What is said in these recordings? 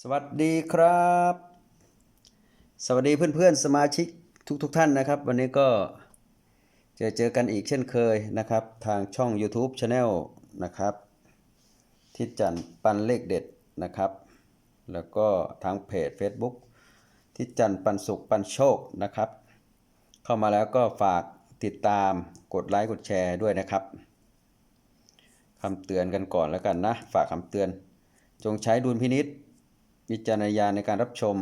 สวัสดีครับ สวัสดีเพื่อนๆสมาชิกทุกๆทท่านนะครับ วันนี้ก็จอเจอกันอีกเช่นเคยนะครับ ทางช่อง YouTube Channel นะครับ ทิศจันปันเลขเด็ดนะครับ แล้วก็ทางเพจ Facebook ทิศจันปันสุขปันโชคนะครับ เข้ามาแล้วก็ฝากติดตามกดไลค์กดแชร์ด้วยนะครับคำเตือนกันก่อนแล้วกันนะ ฝากคำเตือน จงใช้ดุลพินิษ วิจารณญาณในการรับชม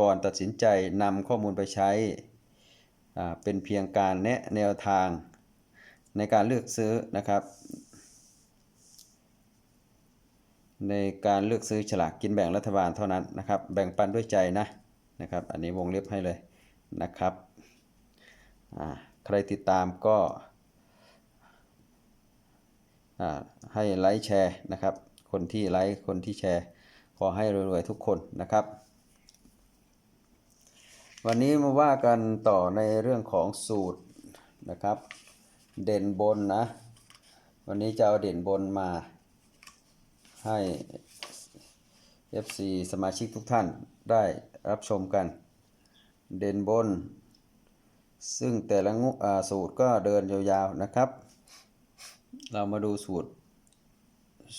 ก่อนตัดสินใจนำข้อมูลไปใช้ เป็นเพียงการแนะแนวทางในการเลือกซื้อนะครับ ในการเลือกซื้อฉลากกินแบ่งรัฐบาลเท่านั้นนะครับ แบ่งปันด้วยใจนะนะครับ อันนี้วงเล็บให้เลยนะครับใครติดตามก็ให้ไลค์แชร์นะครับ คนที่ไลค์คนที่แชร์ ขอให้รวยๆทุกคนนะครับ วันนี้มาว่ากันต่อในเรื่องของสูตรนะครับ เด่นบนนะ วันนี้จะเอาเด่นบนมาให้ FC สมาชิกทุกท่านได้รับชมกัน เด่นบน ซึ่งแต่ละงูสูตรก็เดินยาวๆนะครับ เรามาดูสูตร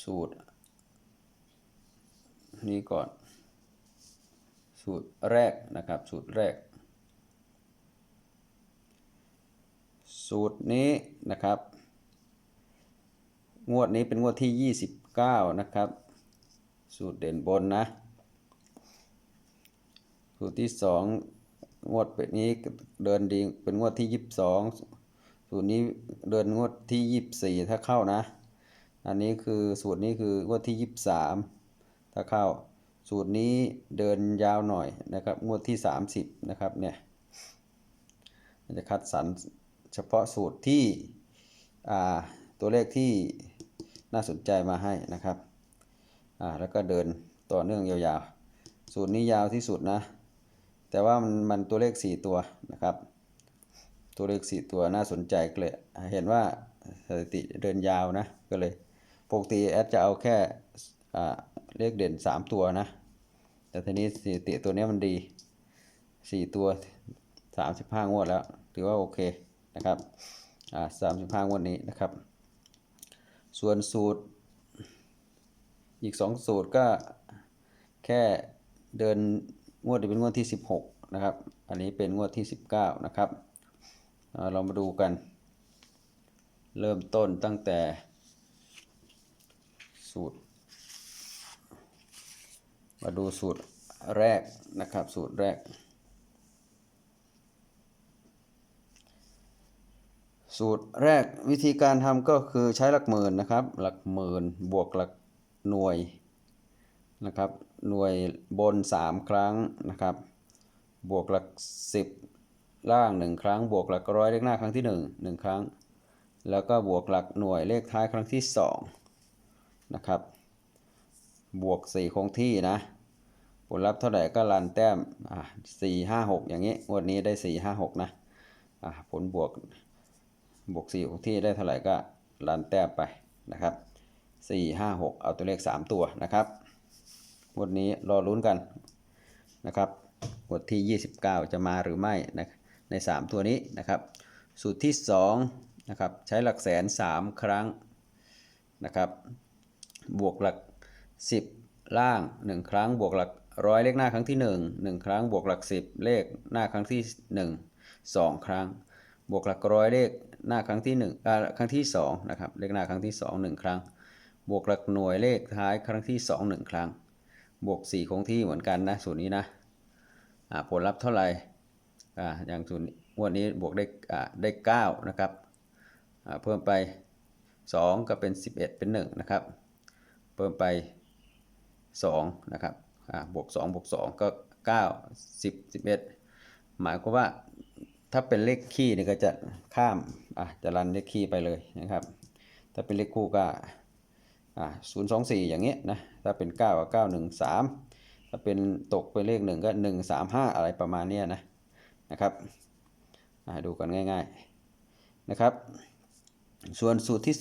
สูตร นี้ก่อน สูตรแรกนะครับ สูตรแรก สูตรนี้นะครับ งวดนี้เป็นงวดที่ 29 นะครับ สูตรเด่นบนนะ สูตรที่ 2 งวดเป็นนี้เดินดีเป็นงวดที่ 22 สูตรนี้เดินงวดที่ 24 ถ้าเข้านะ อันนี้คือสูตรนี้คืองวดที่ 23 ถ้าเข้าสูตรนี้เดินยาวหน่อยนะครับงวดที่ 30นะครับเนี่ยมันจะคัดสรรเฉพาะสูตรที่ตัวเลขที่น่าสนใจมาให้นะครับแล้วก็เดินต่อเนื่องยาวๆ สูตรนี้ยาวที่สุดนะ แต่ว่ามันมันตัวเลข 4 ตัวนะครับ ตัวเลข 4 ตัวน่าสนใจก็เลยเห็นว่าสถิติเดินยาวนะก็เลยปกติแอดจะเอาแค่ เลขเด่น3ตัวนะ แต่ทีนี้สถิติตัวนี้มันดี4ตัว35งวดแล้ว ถือว่าโอเคนะครับอ่า35งวดนี้นะครับ ส่วนสูตร อีก2สูตรก็แค่เดินงวดนี้เป็นงวดที่16นะครับ อันนี้เป็นงวดที่19นะครับเรามาดูกัน เริ่มต้นตั้งแต่สูตร มาดูสูตรแรกนะครับ สูตรแรก สูตรแรกวิธีการทำก็คือใช้หลักหมื่นนะครับ หลักหมื่นบวกหลักหน่วยนะครับ หน่วยบน 3 ครั้งนะครับ บวกหลัก 10 ล่าง 1 ครั้ง บวกหลักร้อยเลขหน้าครั้งที่ 1 1 ครั้ง แล้วก็บวกหลักหน่วยเลขท้ายครั้งที่ 2 นะครับ บวก 4 คงที่นะ ผลลัพธ์เท่าไหร่ก็รันแต้มอ่าสี่ห้าหกอย่างนี้งวดนี้ได้สี่ห้าหกนะอ่าผลบวกบวกสี่คงที่ได้เท่าไหร่ก็รันแต้มไปนะครับสี่ห้าหกเอาตัวเลขสามตัวนะครับงวดนี้รอลุ้นกันนะครับงวดที่ยี่สิบเก้าจะมาหรือไม่นะในสามตัวนี้นะครับ สูตรที่สองนะครับใช้หลักแสนสามครั้งนะครับบวกหลัก10ล่าง1ครั้งบวกหลัก ร้อยเลขหน้าครั้งที่ 1 1 ครั้ง บวกหลัก 10 เลขหน้าครั้งที่ 1 2 ครั้ง บวกหลักร้อยเลขหน้าครั้งที่1อ่าครั้งที่2นะครับเลขหน้าครั้งที่ 2 1 ครั้ง บวกหลักหน่วยเลขท้ายครั้งที่ 2 1 ครั้ง บวก 4 คงที่เหมือนกันนะสูตรนี้นะอ่าผลลัพธ์เท่าไหร่อ่าอย่างสูตรงวดนี้บวกได้อ่าได้ 9 นะครับอ่าเพิ่มไป 2 ก็เป็น 11 เป็น 1 นะครับ เพิ่มไป 2 นะครับ บวก2บวก2 ก็ 9 10 11 หมายความว่าถ้าเป็นเลขคี่นี่ก็จะข้ามอะจะรันเลขคี่ไปเลยนะครับ ถ้าเป็นเลขคู่ก็อ่า0 2 4อย่างเงี้ยนะถ้าเป็น9ก็9 1 3ถ้าเป็นตกไปเลข1ก็1 3 5อะไรประมาณเนี้ยนะนะครับอ่าดูกันง่ายๆนะครับ ส่วนสูตรที่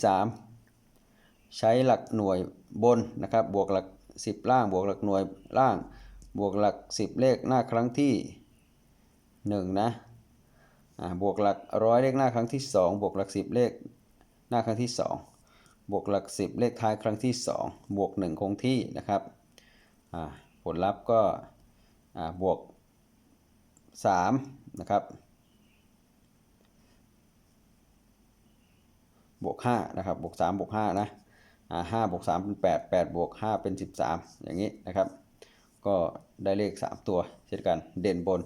3 ใช้หลักหน่วยบนนะครับบวกหลัก สิบล่างบวกหลักหน่วยล่าง บวกหลักสิบเลขหน้าครั้งที่หนึ่งนะอ่าบวกหลักร้อยเลขหน้าครั้งที่สองบวกหลักสิบเลขหน้าครั้งที่สองบวกหลักสิบเลขท้ายครั้งที่สองบวกหนึ่งคงที่นะครับอ่าผลลัพธ์ก็อ่าบวกสามนะครับ บวกห้านะครับ บวกสามบวกห้านะ ห้าบวกสามเป็นแปดแปดบวกห้าเป็นสิบสามอย่างนี้นะครับ ก็ได้เลขสามตัวเช่นกันเด่นบน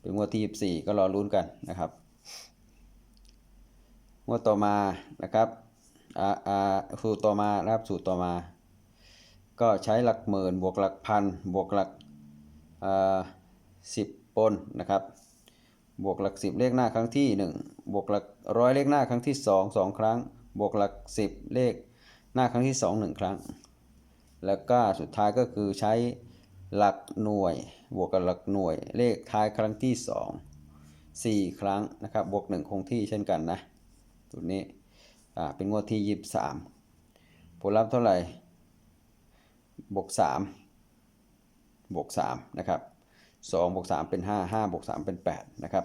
เป็นงวดที่ยี่สี่ก็รอลุ้นกันนะครับงวดต่อมานะครับอ่าอ่าสูตรต่อมานะครับสูตรต่อมา ก็ใช้หลักหมื่นบวกหลักพันบวกหลักอ่าสิบปนนะครับบวกหลักสิบเลขหน้าครั้งที่หนึ่งบวกหลักร้อยเลขหน้าครั้งที่สองสองครั้ง บวกหลักสิบเลข หน้าครั้งที่สองหนึ่งครั้ง แล้วก็สุดท้ายก็คือใช้หลักหน่วย บวกกับหลักหน่วย เลขท้ายครั้งที่สองสี่ครั้งนะครับ บวกหนึ่งคงที่เช่นกันนะตัวนี้อ่าเป็นงวดที่ยี่สามผลลัพธ์เท่าไหร่ บวกสามบวกสามนะครับสองบวกสามเป็นห้าห้าบวกสามเป็นแปดนะครับ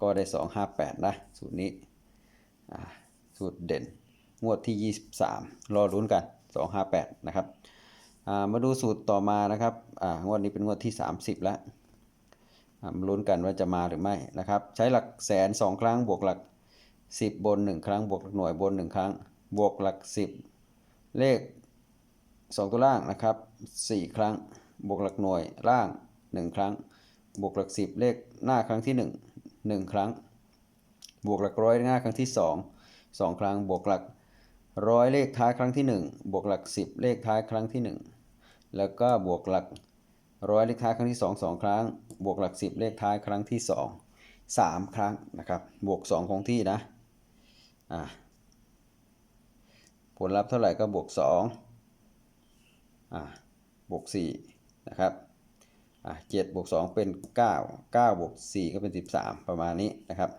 ก็ได้สองห้าแปดนะ สูตรนี้อ่าสูตรเด่น งวดที่ 23 รอรุ้นกัน 258 นะครับามาดูสูตรต่อมานะครับงวดนี้เป็นงวดที่ 30 แล้วมาลุ้นกันว่าจะมาหรือไม่นะครับ ใช้หลักแสน 2 ครั้งบวกหลัก 10 บน 1 ครั้ง บวกหลักหน่วยบน 1 ครั้ง บวกหลัก 10 เลข 2 ตัวล่างนะครับ 4 ครั้ง บวกหลักหน่วยล่าง 1 ครั้ง บวกหลัก 10 เลขหน้าครั้งที่ 1 1 ครั้ง บวกหลักร้อยหน้าครั้งที่ 2 2 ครั้ง บวกหลัก ร้อยเลขท้ายครั้งที่ 1 บวกหลัก 10 เลขท้ายครั้งที่ 1 แล้วก็บวกหลักร้อยเลขท้ายครั้งที่ 2 2 ครั้ง บวกหลัก 10 เลขท้ายครั้งที่ 2 3 ครั้งนะครับ บวก 2 คงที่นะอ่าผลลัพธ์เท่าไหร่ก็บวก2อ่าบวก4นะครับอ่า7บวก2เป็น 9 9บวก4ก็เป็น 13 ประมาณนี้นะครับ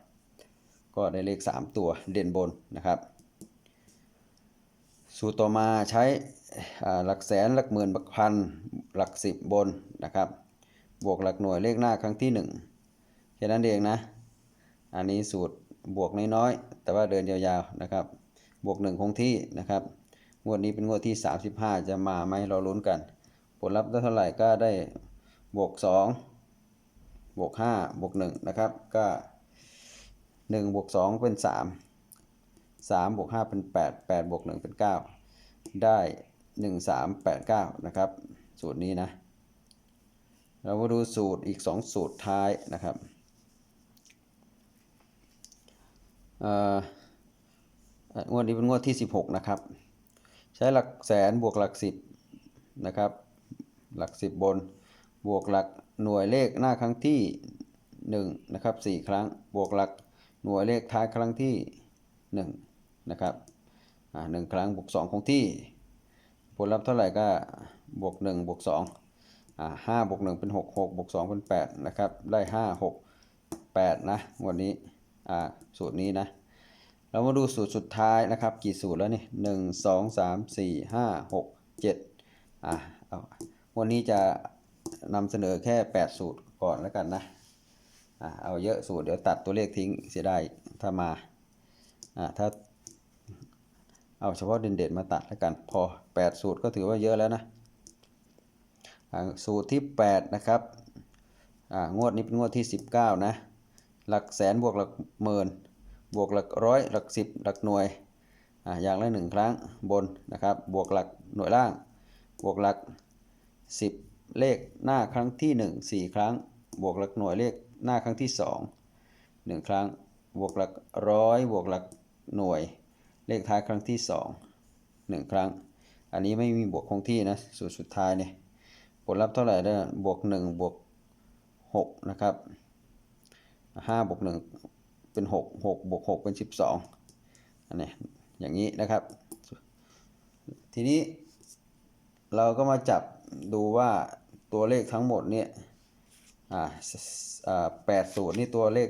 ก็ได้เลข 3 ตัวเด่นบนนะครับ สูตรต่อมาใช้หลักแสนหลักหมื่นหลักพันหลักสิบบนนะครับ บวกหลักหน่วยเลขหน้าครั้งที่หนึ่งแค่นั้นเองนะ อันนี้สูตรบวกน้อยๆแต่ว่าเดินยาวๆนะครับ บวกหนึ่งคงที่นะครับงวดนี้เป็นงวดที่ 35 จะมาไหมเราลุ้นกัน ผลลัพธ์ได้เท่าไหร่ก็ได้บวก2บวก5บวก1นะครับก็1บวก2เป็น 3 3บวก5เป็น8 8บวก1เป็น 9 ได้ 1 3 8 9 นะครับ สูตรนี้นะ เรามาดูสูตรอีก 2 สูตรท้ายนะครับอ่องวดนี้เป็นงวดที่ 16 นะครับ ใช้หลักแสนบวกหลัก10นะครับ หลัก10บน บวกหลักหน่วยเลขหน้าครั้งที่1นะครับ4ครั้ง บวกหลักหน่วยเลขท้ายครั้งที่ 1 นะครับอ่าหนึ่งครั้งบวก2คงที่ ผลลัพธ์เท่าไหร่ก็บวก1บวก2อ่าห้าบวก1เป็น 6 6บวก2เป็น8นะครับได้ 5 6 8 นะวันนี้อ่าสูตรนี้นะ เรามาดูสูตรสุดท้ายนะครับ กี่สูตรแล้วนี่หนึ่งสองสามสี่ห้าหกเจ็ดอ่าวันนี้จะนำเสนอแค่แปดสูตรก่อนแล้วกันนะอะเอาเยอะสูตรเดี๋ยวตัดตัวเลขทิ้งเสียดายถ้ามาอะถ้า เอาเฉพาะเด่นๆมาตัดแล้วกันพอแปดสูตรก็ถือว่าเยอะแล้วนะสูตรที่แปดนะครับงวดนี้เป็นงวดที่สิบเก้านะ หลักแสนบวกหลักหมื่นบวกหลักร้อยหลักสิบหลักหน่วยอ่าอย่างละหนึ่งครั้งบนนะครับ บวกหลักหน่วยล่าง บวกหลักสิบเลขหน้าครั้งที่หนึ่งสี่ครั้ง บวกหลักหน่วยเลขหน้าครั้งที่สองหนึ่งครั้ง บวกหลักร้อยบวกหลักหน่วย เลขท้ายครั้งที่สองหนึ่งครั้ง อันนี้ไม่มีบวกคงที่นะสูตรสุดท้ายเนี่ยผลลัพธ์เท่าไหร่ได้บวกหนึ่งบวกหกนะครับห้าบวกหนึ่งเป็นหกหกบวกหกเป็นสิบสองอันนี้อย่างนี้นะครับ ทีนี้เราก็มาจับดูว่าตัวเลขทั้งหมดเนี่ยอ่าแปดสูตรนี่ตัวเลข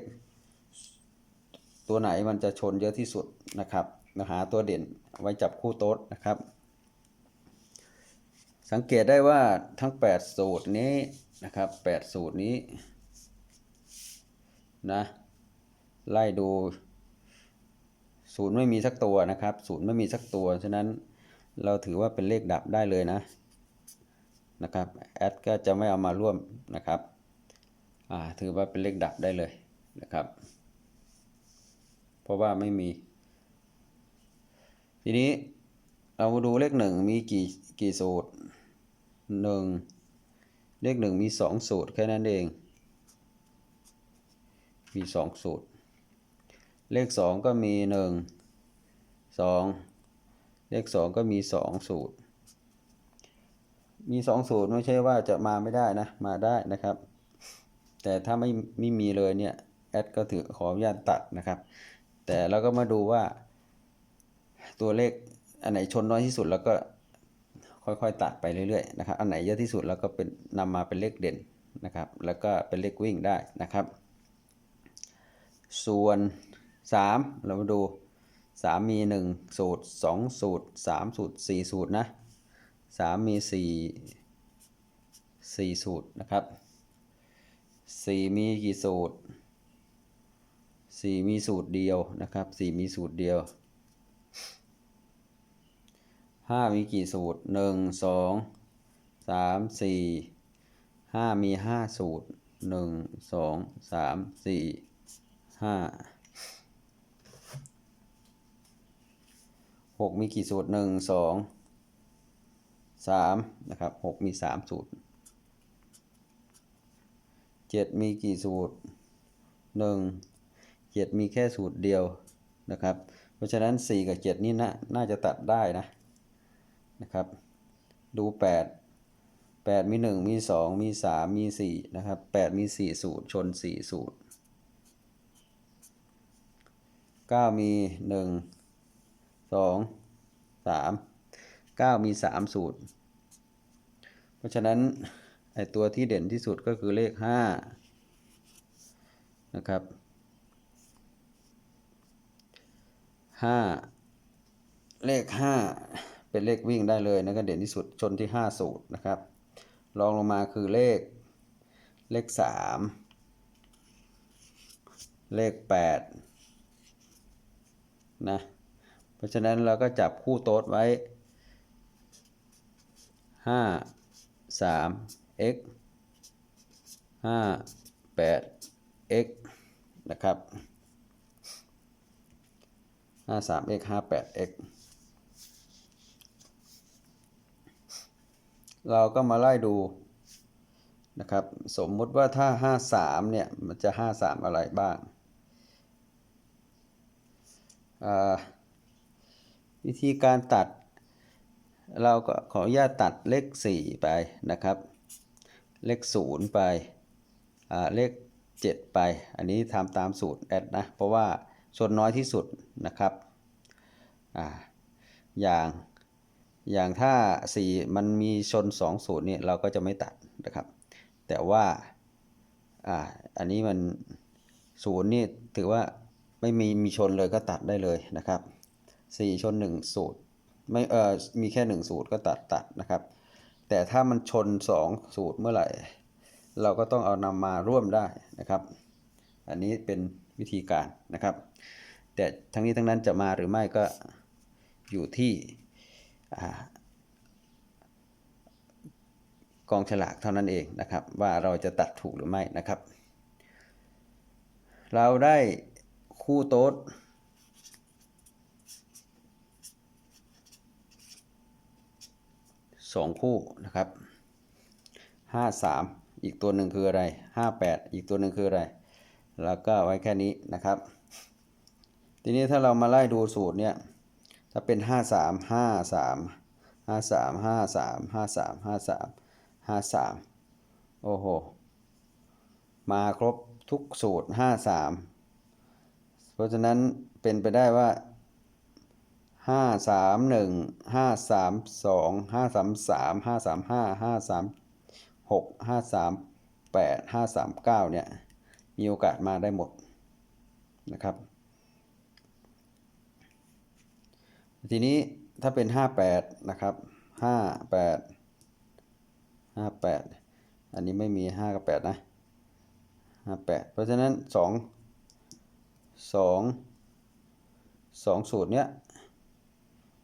ตัวไหนมันจะชนเยอะที่สุดนะครับ หาตัวเด่นไว้จับคู่โต๊ดนะครับ สังเกตได้ว่าทั้ง 8 สูตรนี้นะครับ 8 สูตรนี้นะไล่ดูศูนย์ไม่มีสักตัวนะครับศูนย์ไม่มีสักตัว ฉะนั้นเราถือว่าเป็นเลขดับได้เลยนะนะครับแอดก็จะไม่เอามาร่วมนะครับถือว่าเป็นเลขดับได้เลยนะครับ เพราะว่าไม่มี ทีนี้เรามาดูเลขหนึ่งมีกี่กี่สูตรหนึ่งเลขหนึ่งมีสองสูตรแค่นั้นเอง มีสองสูตร เลขสองก็มีหนึ่งสองเลขสองก็มีสองสูตร มีสองสูตรไม่ใช่ว่าจะมาไม่ได้นะ มาได้นะครับ แต่ถ้าไม่ไม่มีเลยเนี่ยแอดก็ถือขออนุญาตตัดนะครับ แต่เราก็มาดูว่า ตัวเลขอันไหนชนน้อยที่สุดแล้วก็ค่อยๆตัดไปเรื่อยๆนะครับอันไหนเยอะที่สุดแล้วก็เป็นนำมาเป็นเลขเด่นนะครับ แล้วก็เป็นเลขวิ่งได้นะครับ ส่วน 3 เรามาดู 3 มี 1 สูตร 2 สูตร 3 สูตร 4 สูตรนะ 3 มี 4 4 สูตรนะครับ 4 มีกี่สูตร 4 มีสูตรเดียวนะครับ 4 มีสูตรเดียว 5มีกี่สูตร1 2 3 4 5มี5สูตร1 2 3 4ห้าหกมีกี่สูตรหนึ่งสองสามนะครับหกมีสามสูตรเจ็ดมีกี่สูตรหนึ่งเจ็ดมีแค่สูตรเดียวนะครับ เพราะฉะนั้นสี่กับเจ็ดนี่น่าน่าจะตัดได้นะ นะครับ ดูแปดแปดมีหนึ่งมีสองมีสามมีสี่นะครับแปดมีสี่สูตร ชนสี่สูตรเก้ามีหนึ่งสองสามเก้ามีสามสูตร เพราะฉะนั้นไอตัวที่เด่นที่สุดก็คือเลขห้านะครับห้าเลขห้า เป็นเลขวิ่งได้เลยนะก็เด่นที่สุดชนที่ห้าสูตรนะครับรองลงมาคือเลขเลขสามเลขแปดนะ เพราะฉะนั้นเราก็จับคู่โต๊ดไว้ 5 3 x 5 8 x นะครับ 5 3 x 5 8 x เราก็มาไล่ดูนะครับ สมมุติว่าถ้า 53 เนี่ย มันจะ 53 อะไรบ้าง วิธีการตัด เราก็ขออนุญาตตัดเลข 4 ไปนะครับ เลข 0 ไป เลข 7 ไป อันนี้ทำตามสูตรแอดนะ เพราะว่าชนน้อยที่สุดนะครับออย่าง อย่างถ้า 4 มันมีชน 2 สูตรนี่เราก็จะไม่ตัดนะครับ แต่ว่าอ่าอันนี้มันศูนย์นี่ถือว่าไม่มีมีชนเลยก็ตัดได้เลยนะครับ 4 ชน 1 สูตรไม่เออมีแค่ 1 สูตรก็ตัดตัดนะครับ แต่ถ้ามันชน 2 สูตรเมื่อไหร่ เราก็ต้องเอานำมาร่วมได้นะครับ อันนี้เป็นวิธีการนะครับ แต่ทั้งนี้ทั้งนั้นจะมาหรือไม่ก็อยู่ที่ กองฉลากเท่านั้นเองนะครับ ว่าเราจะตัดถูกหรือไม่นะครับ เราได้คู่โต๊ดสองคู่นะครับห้าสามอีกตัวหนึ่งคืออะไรห้าแปดอีกตัวหนึ่งคืออะไร แล้วก็ไว้แค่นี้นะครับ ทีนี้ถ้าเรามาไล่ดูสูตรเนี่ย ถ้าเป็นห้าสามห้าสามห้าสามห้าสามห้าสามห้าสามห้าสามโอ้โห มาครบทุกสูตรห้าสามเพราะฉะนั้นเป็นไปได้ว่าห้าสามหนึ่งห้าสามสองห้าสามสามห้าสามห้าห้าสามหกห้าสามแปดห้าสามเก้าเนี่ยมีโอกาสมาได้หมดนะครับ ทีนี้ถ้าเป็นห้าแปดนะครับห้าแปดห้าแปดอันนี้ไม่มีห้ากับแปดนะห้าแปดเพราะฉะนั้นสองสองสองสูตรเนี้ย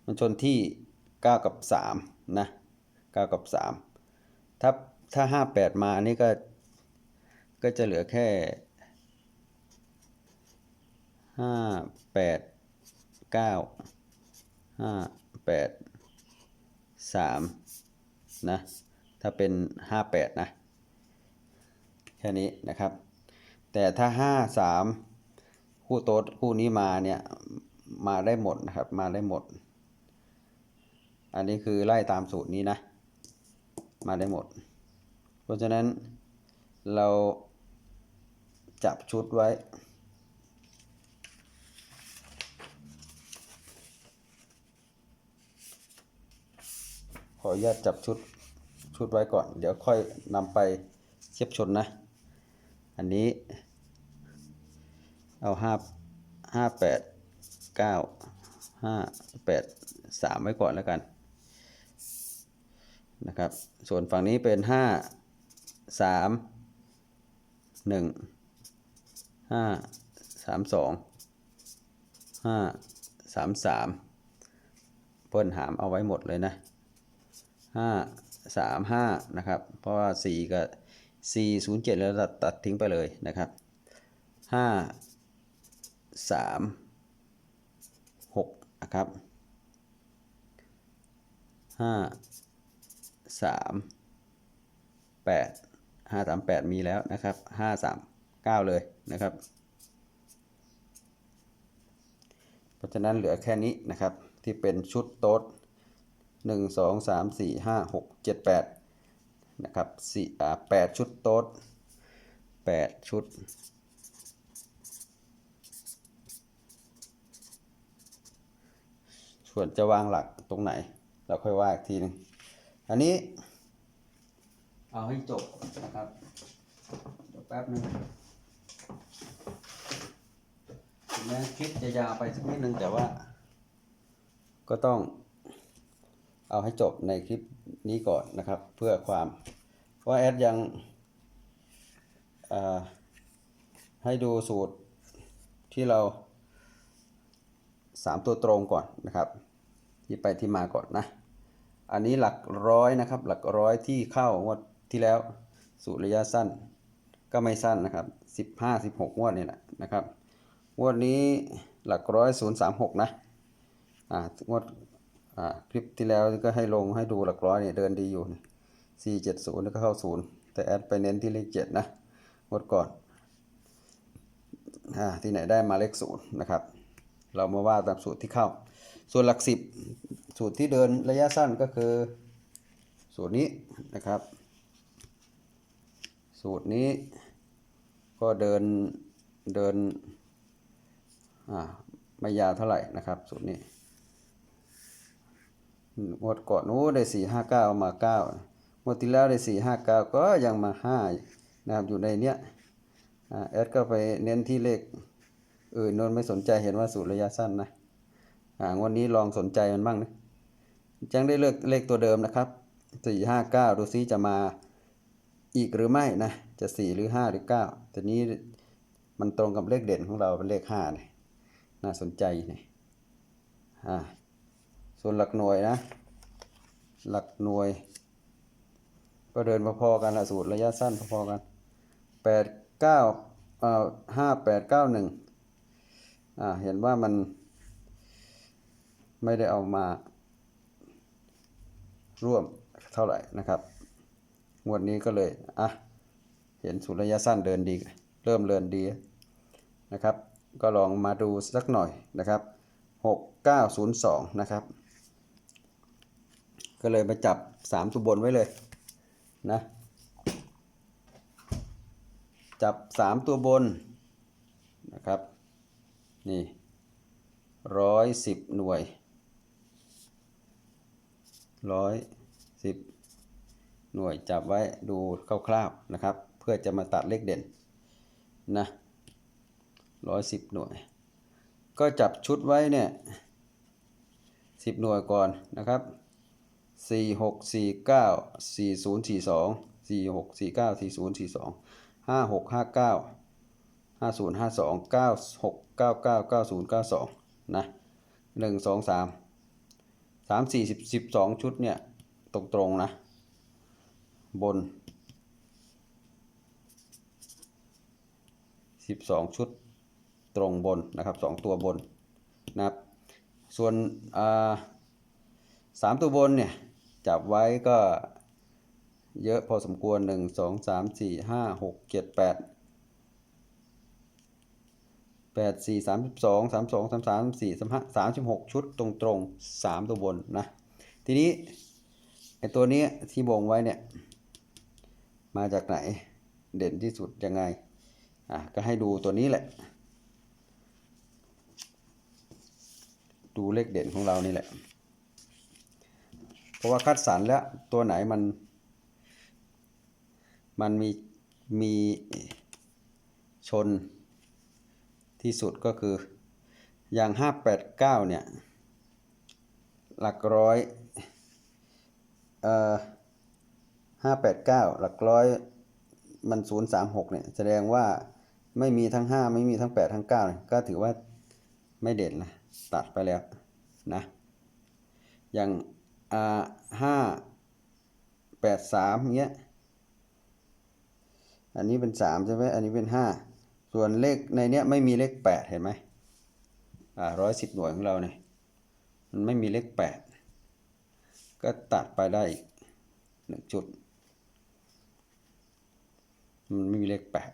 มันชนที่เก้ากับสามนะเก้ากับสามถ้าถ้าห้าแปดมาอันนี้ก็ ก็จะเหลือแค่ห้าแปดเก้า ห้าแปดสามนะ ถ้าเป็นห้าแปดนะ แค่นี้นะครับ แต่ถ้าห้าสามคู่โต๊ดคู่นี้มาเนี่ย มาได้หมดนะครับ มาได้หมด อันนี้คือไล่ตามสูตรนี้นะ มาได้หมด เพราะฉะนั้นเราจับชุดไว้ ขออนุญาตจับชุดชุดไว้ก่อน เดี๋ยวค่อยนำไปเทียบชนนะ อันนี้ เอาห้าห้าแปดเก้าห้าแปดสามไว้ก่อนแล้วกันนะครับ ส่วนฝั่งนี้เป็นห้าสามหนึ่งห้าสามสองห้าสามสามเปิ้นหามเอาไว้หมดเลยนะ ห้าสามห้านะครับ เพราะว่าสี่กับสี่ศูนย์เจ็ดแล้วตัดตัดทิ้งไปเลยนะครับห้าสามหกนะครับห้าสามแปดห้าสามแปดมีแล้วนะครับห้าสามเก้าเลยนะครับ เพราะฉะนั้นเหลือแค่นี้นะครับที่เป็นชุดโต๊ด หนึ่งสองสามสี่ห้าหกเจ็ดแปดนะครับสี่อ่าแปดชุดโต๊ดแปดชุดส่วนจะวางหลักตรงไหน เราค่อยว่าอีกทีหนึงอันนี้ เอาให้จบนะครับเดี๋ยวแป๊บนึงถึงแม้คลิปจะยาวไปสักนิดนึงแต่ว่า ก็ต้อง เอาให้จบในคลิปนี้ก่อนนะครับ เพื่อความว่าแอดยังให้ดูสูตรที่เราสามตัวตรงก่อนนะครับ ที่ไปที่มาก่อนนะ อันนี้หลักร้อยนะครับ หลักร้อยที่เข้างวดที่แล้วสูตรระยะสั้น ก็ไม่สั้นนะครับสิบห้าสิบหกงวดนี่แหละนะครับงวดนี้หลักร้อยศูนย์สามหกนะอ่างวด อ่าคลิปที่แล้วก็ให้ลงให้ดูหลักร้อยเนี่ยเดินดีอยู่สี่เจ็ดศูนย์แล้วก็เข้าศูนย์แต่แอดไปเน้นที่เลขเจ็ดนะงวดก่อนอ่าที่ไหนได้มาเลขศูนย์นะครับ เรามาว่าตามสูตรที่เข้า ส่วนหลักสิบสูตรที่เดินระยะสั้นก็คือ สูตรนี้นะครับ สูตรนี้ก็เดินเดินอ่าไม่ยาวเท่าไหร่นะครับ สูตรนี้ งวดก่อนโอ้ได้สี่ห้าเก้ามาเก้างวดที่แล้วได้สี่ห้าเก้าก็ยังมาห้านะครับอยู่ในเนี้ยอ่าแอดก็ไปเน้นที่เลขอื่นนนไม่สนใจเห็นว่าสูตรระยะสั้นนะงวดนี้ลองสนใจมันบ้างนะจังได้เลือกเลขตัวเดิมนะครับสี่ห้าเก้าดูซิจะมาอีกหรือไม่นะจะสี่หรือห้าหรือเก้าแต่นี้มันตรงกับเลขเด่นของเราเป็นเลขห้าเนี่ยน่าสนใจเนี่ยอ่า ส่วนหลักหน่วยนะ หลักหน่วย ก็เดินพอๆกันละสูตรระยะสั้นพอๆกันแปดเก้าเอ่อห้าแปดเก้าหนึ่งอ่าเห็นว่ามันไม่ได้เอามาร่วมเท่าไหร่นะครับ งวดนี้ก็เลย อะ เห็นสูตรระยะสั้นเดินดี เริ่มเดินดีนะครับ ก็ลองมาดูสักหน่อยนะครับหกเก้าศูนย์สองนะครับ ก็เลยมาจับสามตัวบนไว้เลยนะ จับสามตัวบนนะครับ นี่ร้อยสิบหน่วยร้อยสิบหน่วยจับไว้ดูคร่าวๆนะครับ เพื่อจะมาตัดเลขเด่นนะร้อยสิบหน่วย ก็จับชุดไว้เนี่ยสิบหน่วยก่อนนะครับ สี่หกสี่เก้าสี่ศูนย์สี่สองสี่หกสี่เก้าสี่ศูนย์สี่สองห้าหกห้าเก้าห้าศูนย์ห้าสองเก้าหกเก้าเก้าเก้าศูนย์เก้าสองนะหนึ่งสองสามสามสี่สิบสิบสองชุดเนี่ยตรงตรงๆนะ บนสิบสองชุดตรงบนนะครับสองตัวบนนะครับ ส่วนอ่าสามตัวบนเนี่ย จับไว้ก็เยอะพอสมควรหนึ่งสองสามสี่ห้าหกเจ็ดแปดแปดสี่สามสิบสองสามสองสามสามสี่สามห้าสามสิบหกชุดตรงตรงๆสามตัวบนนะ ทีนี้ไอตัวนี้ที่วงไว้เนี่ย มาจากไหนเด่นที่สุดยังไง อะ ก็ให้ดูตัวนี้แหละ ดูเลขเด่นของเรานี่แหละ ราะว่าคัดสรรแล้วตัวไหนมัน มันมีมีชนที่สุดก็คืออย่าง 589 เนี่ย หลักร้อยเอ่อ589 หลักร้อยมัน 036 เนี่ย แสดงว่าไม่มีทั้ง 5 ไม่มีทั้ง 8 ทั้ง9เนี่ยก็ถือว่าไม่เด่นนะ ตัดไปแล้วนะอย่าง อ่าห้าแปดสามเงี้ย อันนี้เป็นสามใช่ไหมอันนี้เป็นห้าส่วนเลขในเนี้ยไม่มีเลขแปดเห็นไหมอ่าร้อยสิบหน่วยของเราเนี่ยมันไม่มีเลขแปดก็ตัดไปได้อีกหนึ่งจุด มันไม่มีเลขแปด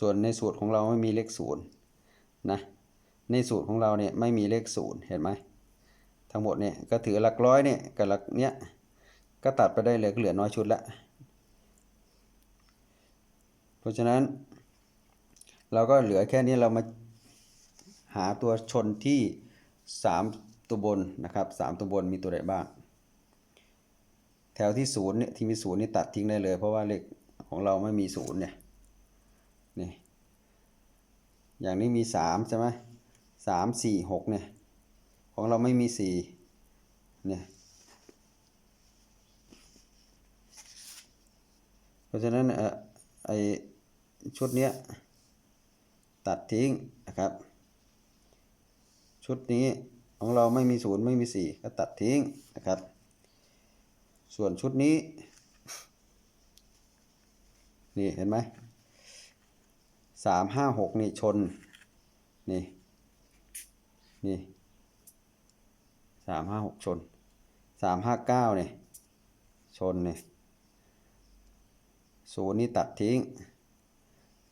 ส่วนในสูตรของเราไม่มีเลขศูนย์นะ ในสูตรของเราเนี่ยไม่มีเลขศูนย์เห็นไหม ทั้งหมดเนี่ยก็ถือหลักร้อยเนี่ยกับหลักเนี้ยก็ตัดไปได้เลยก็เหลือน้อยชุดละเพราะฉะนั้น เราก็เหลือแค่นี้เรามาหาตัวชนที่ 3 ตัวบนนะครับ 3 ตัวบนมีตัวใดบ้าง แถวที่ศูนย์เนี่ยที่มีศูนย์นี่ตัดทิ้งได้เลย เพราะว่าเลขของเราไม่มีศูนย์เนี่ยนี่อย่างนี้มี3ใช่ไหมสามสี่หกเนี่ย ของเราไม่มีสี่เนี่ยเพราะฉะนั้นเอ่อไอชุดเนี้ยตัดทิ้งนะครับ ชุดนี้ของเราไม่มีศูนย์ไม่มีสี่ก็ตัดทิ้งนะครับ ส่วนชุดนี้ นี่เห็นไหมสามห้าหกนี่ชน นี่ นี่ สามห้าหกชนสามห้าเก้าเนี่ยชนเนี่ยศูนย์นี่ตัดทิ้ง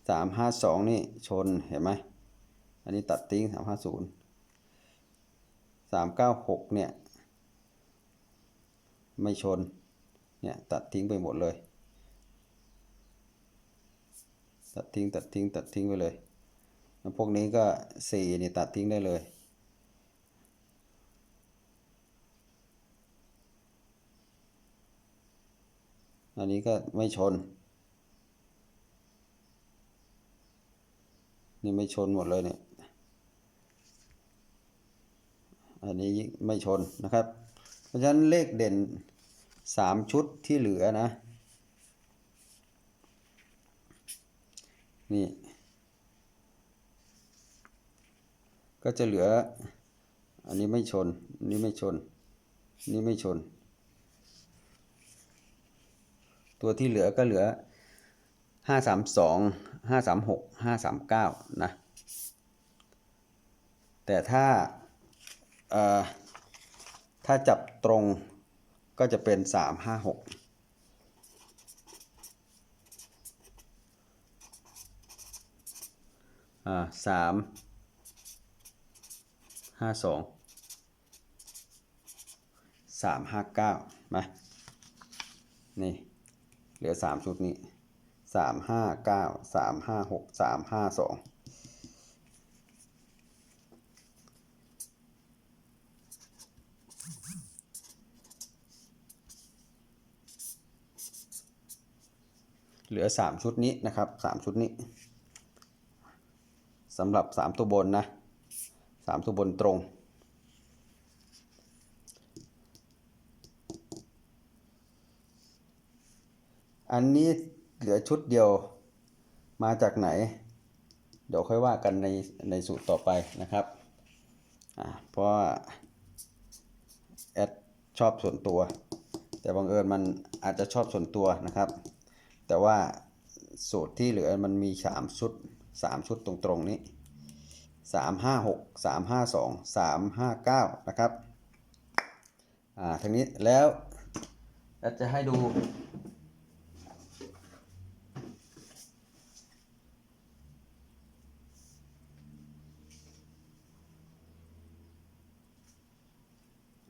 สามห้าสองนี่ชนเห็นไหมอันนี้ตัดทิ้งสามห้าศูนย์สามเก้าหกเนี่ยไม่ชนเนี่ยตัดทิ้งไปหมดเลย ตัดทิ้งตัดทิ้งตัดทิ้งไปเลยแล้วพวกนี้ก็สี่นี่ตัดทิ้งได้เลย อันนี้ก็ไม่ชน นี่ไม่ชนหมดเลยเนี่ย อันนี้ไม่ชนนะครับ เพราะฉะนั้นเลขเด่นสามชุดที่เหลือนะ นี่ ก็จะเหลือ อันนี้ไม่ชนนนี้ไม่ชนนนี้ไม่ชน ตัวที่เหลือก็เหลือห้าสามสองห้าสามหกห้าสามเก้านะ แต่ถ้าถ้าจับตรงก็จะเป็นสามห้าหกอ่าสามห้าสองสามห้าเก้ามานี่ ลือสามชุดนี้สามห้าเก้าสามห้าหกสามห้าสองเหลือสามชุดนี้นะครับสามชุดนี้สำหรับสามตัวบนนะสามตัวบนตรง อันนี้เหลือชุดเดียวมาจากไหน เดี๋ยวค่อยว่ากันในในสูตรต่อไปนะครับอ่าเพราะแอดชอบส่วนตัว แต่บังเอิญมันอาจจะชอบส่วนตัวนะครับ แต่ว่าสูตรที่เหลือมันมี 3 ชุด 3 ชุดตรงๆนี้ 3 5 6 3 5 2 3 5 9 นะครับอ่าทางนี้แล้วเราจะให้ดู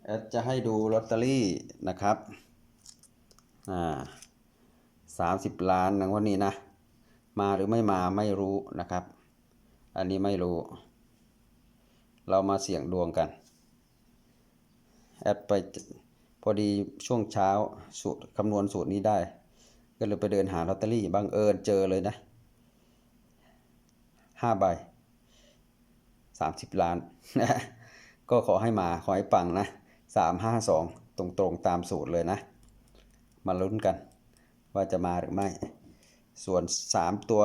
แอดจะให้ดูลอตเตอรี่นะครับอ่าสามสิบล้านนะวันนี้นะ มาหรือไม่มาไม่รู้นะครับ อันนี้ไม่รู้ เรามาเสี่ยงดวงกัน แอดไปพอดีช่วงเช้าสูตรคำนวณสูตรนี้ได้ ก็เลยไปเดินหาลอตเตอรี่บังเอิญเจอเลยนะห้าใบสามสิบล้าน ก็ขอให้มาขอให้ปังนะ สามห้าสองตรงๆตามสูตรเลยนะ มาลุ้นกันว่าจะมาหรือไม่ ส่วนสามตัว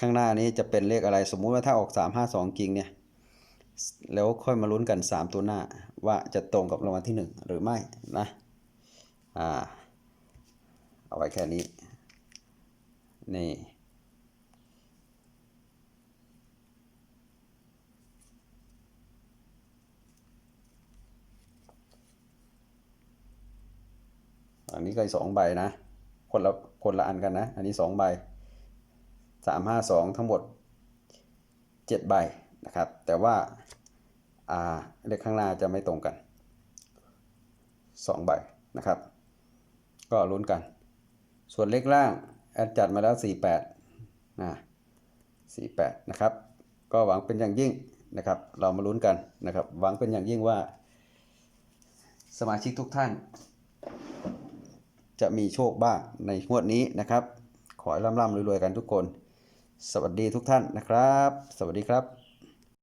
ข้างหน้านี้จะเป็นเลขอะไรสมมุติว่าถ้าออกสามห้าสองจริงเนี่ย แล้วค่อยมาลุ้นกัน 3 ตัวหน้า ว่าจะตรงกับรางวัลที่ 1 หรือไม่นะอ่าเอาไว้แค่นี้ นี่ นี้ก็อีกสองใบนะ คนละคนละอันกันนะ อันนี้สองใบสามห้าสองทั้งหมดเจ็ดใบนะครับ แต่ว่าอ่าเลขข้างหน้าจะไม่ตรงกันสองใบนะครับ ก็ลุ้นกัน ส่วนเลขล่างแอดจัดมาแล้ว48นะ48นะครับ ก็หวังเป็นอย่างยิ่งนะครับ เรามาลุ้นกันนะครับ หวังเป็นอย่างยิ่งว่าสมาชิกทุกท่าน จะมีโชคบ้างในงวดนี้นะครับ ขอให้ร่ำๆรวยๆกันทุกคน สวัสดีทุกท่านนะครับ สวัสดีครับ